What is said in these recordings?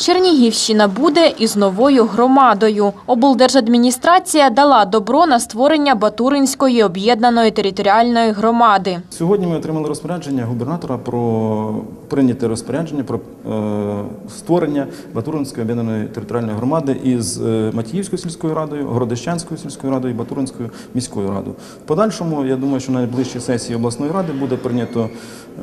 Чернігівщина буде із новою громадою. Облдержадміністрація дала добро на створення Батуринської об'єднаної територіальної громади. Сьогодні ми отримали розпорядження губернатора про прийняте розпорядження про е, створення Батуринської об'єднаної територіальної громади із е, Матіївською сільською радою, Городищанською сільською радою і Батуринською міською радою. В подальшому, я думаю, що на найближчій сесії обласної ради буде прийнято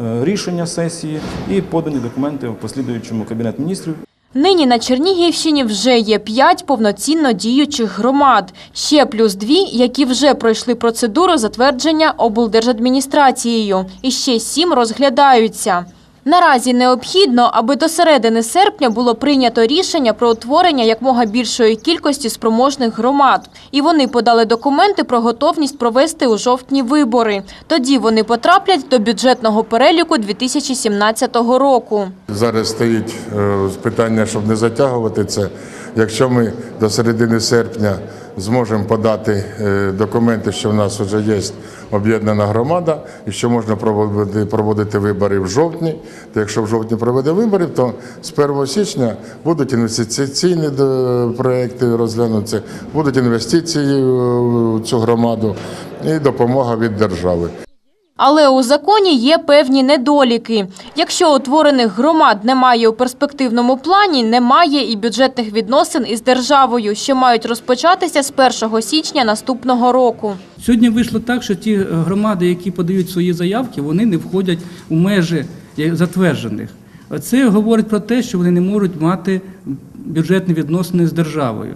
е, рішення сесії і подані документи в послідуючому кабінет міністрів. Нині на Чернігівщині вже є п'ять повноцінно діючих громад, ще плюс дві, які вже пройшли процедуру затвердження облдержадміністрацією, і ще сім розглядаються. Наразі необхідно, аби до середини серпня було прийнято рішення про утворення якмога більшої кількості спроможних громад. І вони подали документи про готовність провести у жовтні вибори. Тоді вони потраплять до бюджетного переліку 2017 року. Зараз стоїть е, питання, щоб не затягувати це. Якщо ми до середини серпня зможемо подати е, документи, що в нас вже є об'єднана громада і що можна проводити, проводити вибори в жовтні, то якщо в жовтні проведе вибори, то з 1 січня будуть інвестиційні е, проекти розглянуться, будуть інвестиції в цю громаду і допомога від держави. Але у законі є певні недоліки. Якщо утворених громад немає у перспективному плані, немає і бюджетних відносин із державою, що мають розпочатися з 1 січня наступного року. Сьогодні вийшло так, що ті е, громади, які подають свої заявки, вони не входять у межі е, затверджених. Це говорить про те, що вони не можуть мати бюджетні відносини з державою.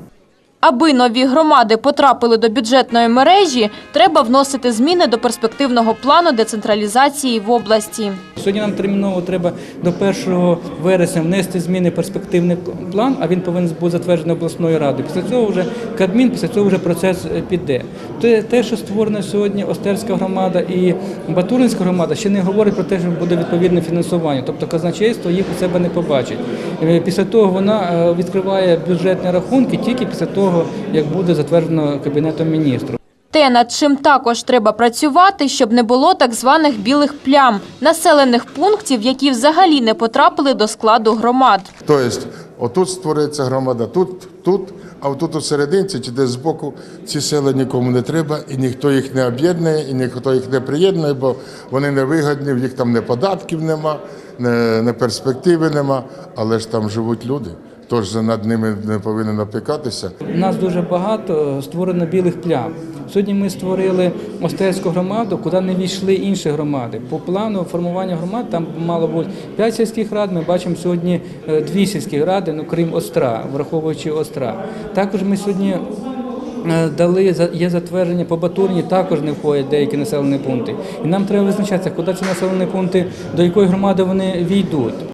Аби нові громади потрапили до бюджетної мережі, треба вносити зміни до перспективного плану децентралізації в області. Сьогодні нам терміново треба до 1 вересня внести зміни в перспективний план, а він повинен бути затверджений обласною радою. Після цього вже Кабмін, після цього вже процес е, піде. Те, те, що створена сьогодні Остерська громада і Батуринська громада, ще не говорить про те, що буде відповідне фінансування. Тобто казначейство їх у себе не побачить. Е, Після того вона е, відкриває бюджетні рахунки тільки після того, як буде затверджено Кабінетом міністрів. Те, над чим також треба працювати, щоб не було так званих білих плям – населених пунктів, які взагалі не потрапили до складу громад. Тобто, отут створюється громада, тут, тут, а отут у серединці чи десь збоку ці села нікому не треба, і ніхто їх не об'єднує, і ніхто їх не приєднує, бо вони не вигідні, в їх там не податків нема, не, не перспективи нема, але ж там живуть люди. Тож над ними не повинен опікатися. Нас дуже багато створено білих плям. Сьогодні ми створили Остерську громаду, куди не війшли інші громади. По плану формування громад там мало бути 5 сільських рад. Ми бачимо сьогодні е, дві сільські ради, ну крім Остра, враховуючи Остра. Також ми сьогодні. е, Дали є затвердження по Батурні, також не входять деякі населені пункти. І нам треба визначатися, куди ці населені пункти, до якої громади вони війдуть.